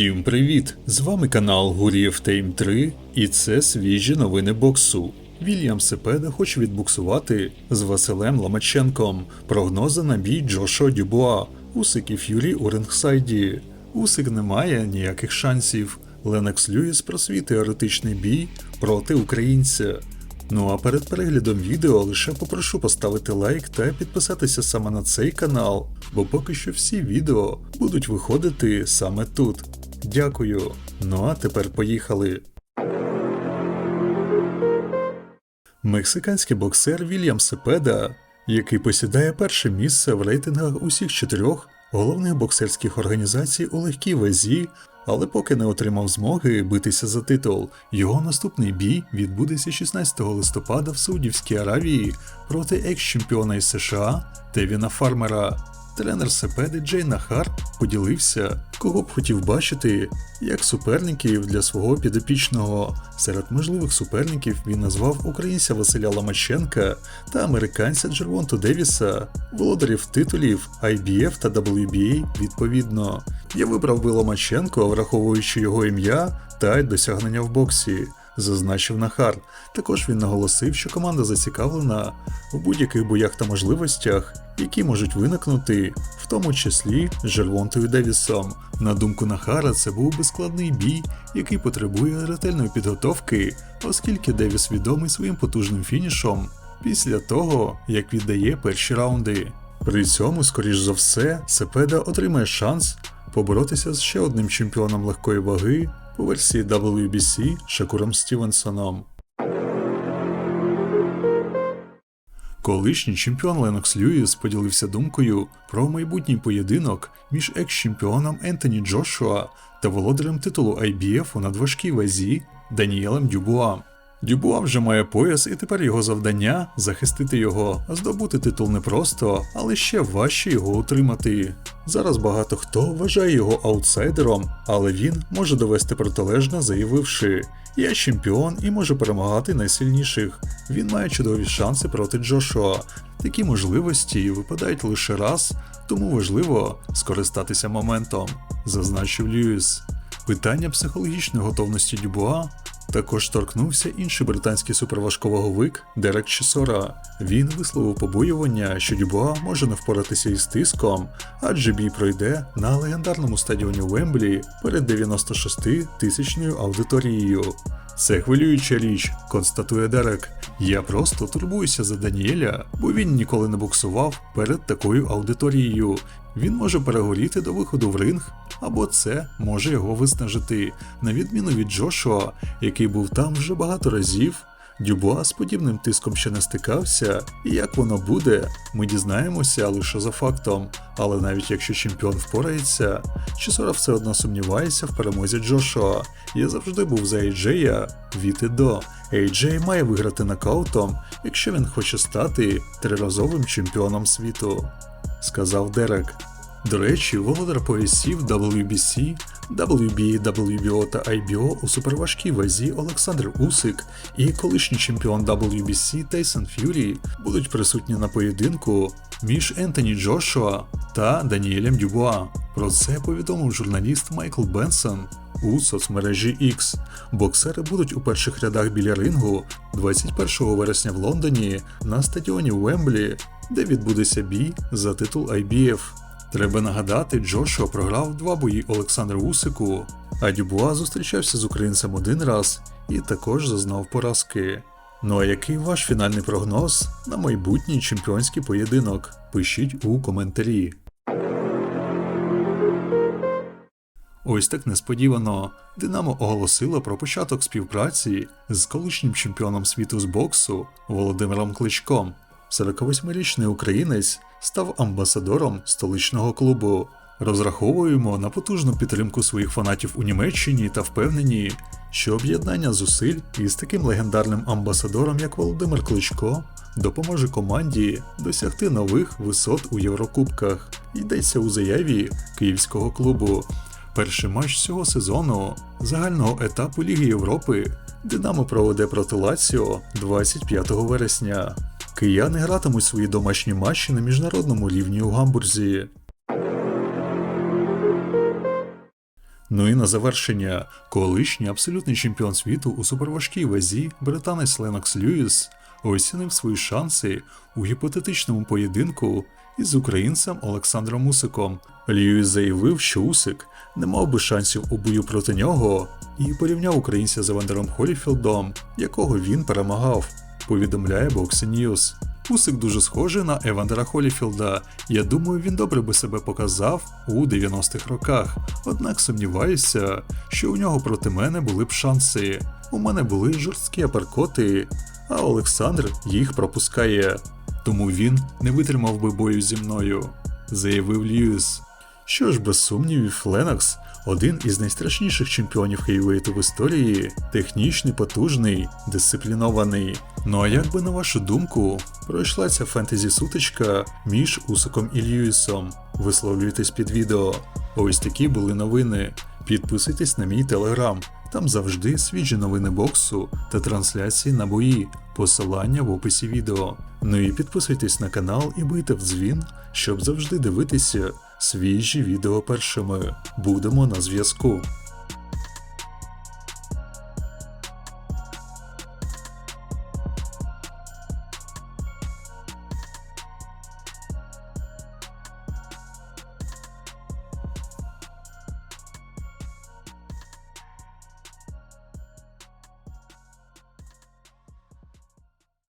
Всім привіт! З вами канал Гурієв Тейм 3 і це свіжі новини боксу. Вільям Сепеда хоче відбуксувати з Василем Ломаченком. Прогнози на бій Джошуа Дюбуа. Усик і Ф'юрі у рингсайді. Усик не має ніяких шансів. Ленекс Люїс про свій теоретичний бій проти українця. Ну а перед переглядом відео лише попрошу поставити лайк та підписатися саме на цей канал, бо поки що всі відео будуть виходити саме тут. Дякую. Ну а тепер поїхали. Мексиканський боксер Вільям Сепеда, який посідає перше місце в рейтингах усіх чотирьох головних боксерських організацій у легкій вазі, але поки не отримав змоги битися за титул. Його наступний бій відбудеться 16 листопада в Саудівській Аравії проти екс-чемпіона із США Тевіна Фармера. Тренер Сепеди Джей Нахар поділився, кого б хотів бачити як суперників для свого підопічного. Серед можливих суперників він назвав українця Василя Ломаченка та американця Джервонту Девіса, володарів титулів IBF та WBA відповідно. Я вибрав би Ломаченко, враховуючи його ім'я та й досягнення в боксі зазначив Нахар. Також він наголосив, що команда зацікавлена в будь-яких боях та можливостях, які можуть виникнути, в тому числі з Жервонтою Девісом. На думку Нахара, це був би складний бій, який потребує ретельної підготовки, оскільки Девіс відомий своїм потужним фінішом після того, як віддає перші раунди. При цьому, скоріш за все, Сепеда отримає шанс поборотися з ще одним чемпіоном легкої ваги у версії WBC Шакуром Стівенсоном. Колишній чемпіон Ленокс Льюіс поділився думкою про майбутній поєдинок між екс-чемпіоном Ентоні Джошуа та володарем титулу IBF у надважкій вазі Даніелем Дюбуа. Дюбуа вже має пояс, і тепер його завдання захистити його, здобути титул не просто, але ще важче його утримати. Зараз багато хто вважає його аутсайдером, але він може довести протилежне, заявивши: Я чемпіон і можу перемагати найсильніших. Він має чудові шанси проти Джошуа. Такі можливості випадають лише раз, тому важливо скористатися моментом, зазначив Льюіс. Питання психологічної готовності Дюбуа також торкнувся інший британський суперважковаговик Дерек Чесора. Він висловив побоювання, що Дюбуа може не впоратися із тиском, адже бій пройде на легендарному стадіоні Вемблі перед 96 тисячною аудиторією. Це хвилююча річ, констатує Дерек. Я просто турбуюся за Даніеля, бо він ніколи не буксував перед такою аудиторією. Він може перегоріти до виходу в ринг, або це може його виснажити, на відміну від Джошуа, який був там вже багато разів. Дюбуа з подібним тиском ще не стикався, і як воно буде, ми дізнаємося лише за фактом. Але навіть якщо чемпіон впорається, Чесора все одно сумнівається в перемозі Джошуа. Я завжди був за Ейджея від і до. Ейджей має виграти нокаутом, якщо він хоче стати триразовим чемпіоном світу, сказав Дерек. До речі, володар поясів WBC, WBA, WBO та IBO у суперважкій вазі Олександр Усик і колишній чемпіон WBC Тейсон Ф'юрі будуть присутні на поєдинку між Ентоні Джошуа та Даніелем Дюбуа. Про це повідомив журналіст Майкл Бенсон у соцмережі X. Боксери будуть у перших рядах біля рингу 21 вересня в Лондоні на стадіоні Уемблі, де відбудеться бій за титул IBF. Треба нагадати, Джошуа програв два бої Олександру Усику, а Дюбуа зустрічався з українцем один раз і також зазнав поразки. Ну а який ваш фінальний прогноз на майбутній чемпіонський поєдинок? Пишіть у коментарі. Ось так несподівано Динамо оголосило про початок співпраці з колишнім чемпіоном світу з боксу Володимиром Кличком. 48-річний українець став амбасадором столичного клубу. Розраховуємо на потужну підтримку своїх фанатів у Німеччині та впевнені, що об'єднання зусиль із таким легендарним амбасадором, як Володимир Кличко, допоможе команді досягти нових висот у Єврокубках. Йдеться у заяві київського клубу. Перший матч цього сезону загального етапу Ліги Європи Динамо проведе проти Лаціо 25 вересня. Кияни гратимуть свої домашні матчі на міжнародному рівні у Гамбурзі. Ну і на завершення, колишній абсолютний чемпіон світу у суперважкій вазі британець Ленокс Льюіс оцінив свої шанси у гіпотетичному поєдинку із українцем Олександром Усиком. Льюіс заявив, що Усик не мав би шансів у бою проти нього і порівняв українця з Евандером Холіфілдом, якого він перемагав, повідомляє Boxing News. Усик дуже схожий на Евандера Холіфілда. Я думаю, він добре би себе показав у 90-х роках. Однак сумніваюся, що у нього проти мене були б шанси. У мене були жорсткі аперкоти, а Олександр їх пропускає. Тому він не витримав би бою зі мною, заявив Льюіс. Що ж, без сумнівів, Ленокс один із найстрашніших чемпіонів хейвейту в історії, технічний, потужний, дисциплінований. Ну а як би на вашу думку, пройшла ця фентезі сутичка між Усиком і Льюісом? Висловлюйтесь під відео. Ось такі були новини. Підписуйтесь на мій телеграм. Там завжди свіжі новини боксу та трансляції на бої. Посилання в описі відео. Ну і підписуйтесь на канал і бийте в дзвін, щоб завжди дивитися свіжі відео першими. Будемо на зв'язку.